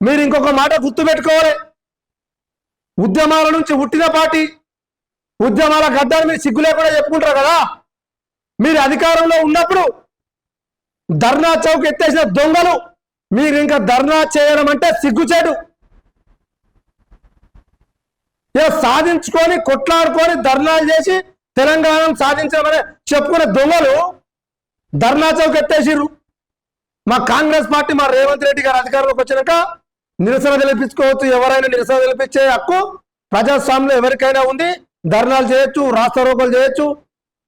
మీరు ఇంకొక మాట గుర్తుపెట్టుకోవాలి. ఉద్యమాల నుంచి పుట్టిన పార్టీ ఉద్యమాల గద్దాన్ని మీరు సిగ్గు లేకుండా చెప్పుకుంటారు కదా. మీరు అధికారంలో ఉన్నప్పుడు ధర్నా చౌక్ ఎత్తేసిన దొంగలు మీరు ఇంకా ధర్నా చేయడం అంటే సిగ్గుచేటు ఇక సాధించుకొని కొట్లాడుకొని ధర్నాలు చేసి తెలంగాణను సాధించమని చెప్పుకునే దొంగలు ధర్నా చౌక్ ఎత్తేసిర్రు. మా కాంగ్రెస్ పార్టీ మా రేవంత్ రెడ్డి గారు అధికారంలోకి వచ్చినాక నిరసన తెలిపించుకోవచ్చు ఎవరైనా నిరసన తెలిపించే హక్కు ప్రజాస్వామ్యంలో ఎవరికైనా ఉంది. ధర్నాలు చేయొచ్చు రాస్తారోకలు చేయొచ్చు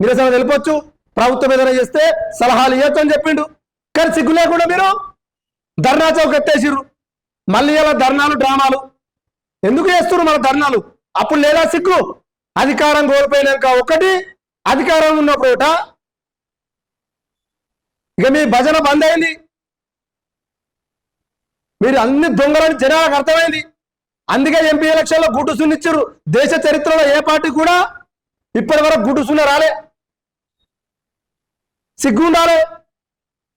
నిరసన తెలిపొచ్చు. ప్రభుత్వం ఏదైనా చేస్తే సలహాలు ఇవ్వచ్చు అని చెప్పిండు. కానీ సిగ్గు లేకుండా మీరు ధర్నా చౌక్ ఎత్తేసిర్రు. మళ్ళీ ఇలా ధర్నాలు డ్రామాలు. ఎందుకు చేస్తున్నారు మన ధర్నాలు? అప్పుడు లేదా సిగ్గు? అధికారం కోల్పోయినాక ఒకటి అధికారం ఉన్నప్పుడు ఒకట ఇక మీ భజన బంద్ అయింది. మీరు అన్ని దొంగలని జనాలకు అర్థమైంది. అందుకే ఎంపీ ఎలక్షన్లో గుడ్డు సున్నిచ్చారు. దేశ చరిత్రలో ఏ పార్టీ కూడా ఇప్పటి వరకు గుడ్డు సున్న రాలే. సిగ్గు ఉండాలి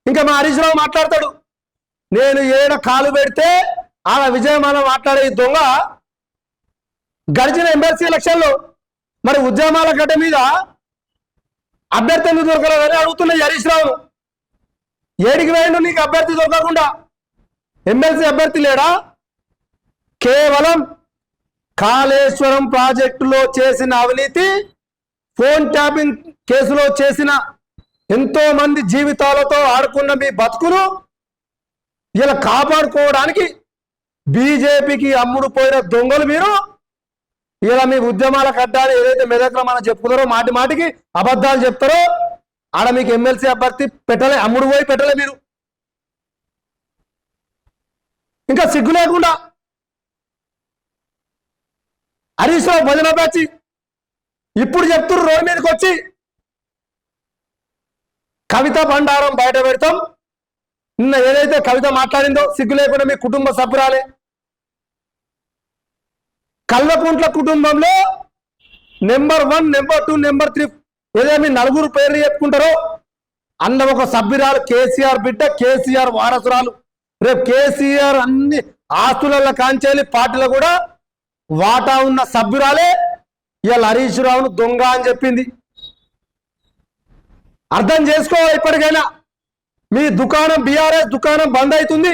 ఇంకా మా హరీష్ రావు మాట్లాడతాడు. నేను ఏడ కాలు పెడితే ఆడ విజయమాల మాట్లాడే దొంగ గడిచిన ఎమ్మెల్సీ ఎలక్షన్లో మరి ఉద్యమాల గడ్డ మీద అభ్యర్థి దొరకలేదని అడుగుతున్నాయి హరీష్ రావు ఏడికి వేయండు నీకు అభ్యర్థి దొరకకుండా? ఎమ్మెల్సీ అభ్యర్థి లేడా? కేవలం కాళేశ్వరం ప్రాజెక్టులో చేసిన అవినీతి ఫోన్ ట్యాపింగ్ కేసులో చేసిన ఎంతో మంది జీవితాలతో ఆడుకున్న మీ బతుకును ఇలా కాపాడుకోవడానికి బీజేపీకి అమ్ముడు పోయిన దొంగలు మీరు? ఇలా మీ ఉద్యమాల కట్టాలి ఏదైతే మెదక్లో మనం చెప్పుకున్నారో మాటి మాటికి అబద్ధాలు చెప్తారో ఆడ మీకు ఎమ్మెల్సీ అభ్యర్థి పెట్టలే అమ్ముడు పోయి పెట్టలే మీరు. ఇంకా సిగ్గు లేకుండా హరీష్ రావు భజన బ్యాచి ఇప్పుడు చెప్తున్నారు రోడ్డు మీదకి వచ్చి కవిత బండారం బయట పెడతాం. నిన్న ఏదైతే కవిత మాట్లాడిందో సిగ్గు లేకుండా మీ కుటుంబ సభ్యురాలే. కల్వకుంట్ల కుటుంబంలో number one number two number three ఏదైనా మీ నలుగురు పేర్లు చెప్పుకుంటారో అన్న ఒక సభ్యురాలు కేసీఆర్ బిడ్డ కేసీఆర్ వారసురాలు. రేపు కేసీఆర్ అన్ని ఆస్తులలో కాంచేలి పార్టీలో కూడా వాటా ఉన్న సభ్యురాలే ఇవాళ హరీష్ రావును దొంగ అని చెప్పింది. అర్థం చేసుకోవాలి ఇప్పటికైనా. మీ దుకాణం బీఆర్ఎస్ దుకాణం బంద్ అవుతుంది.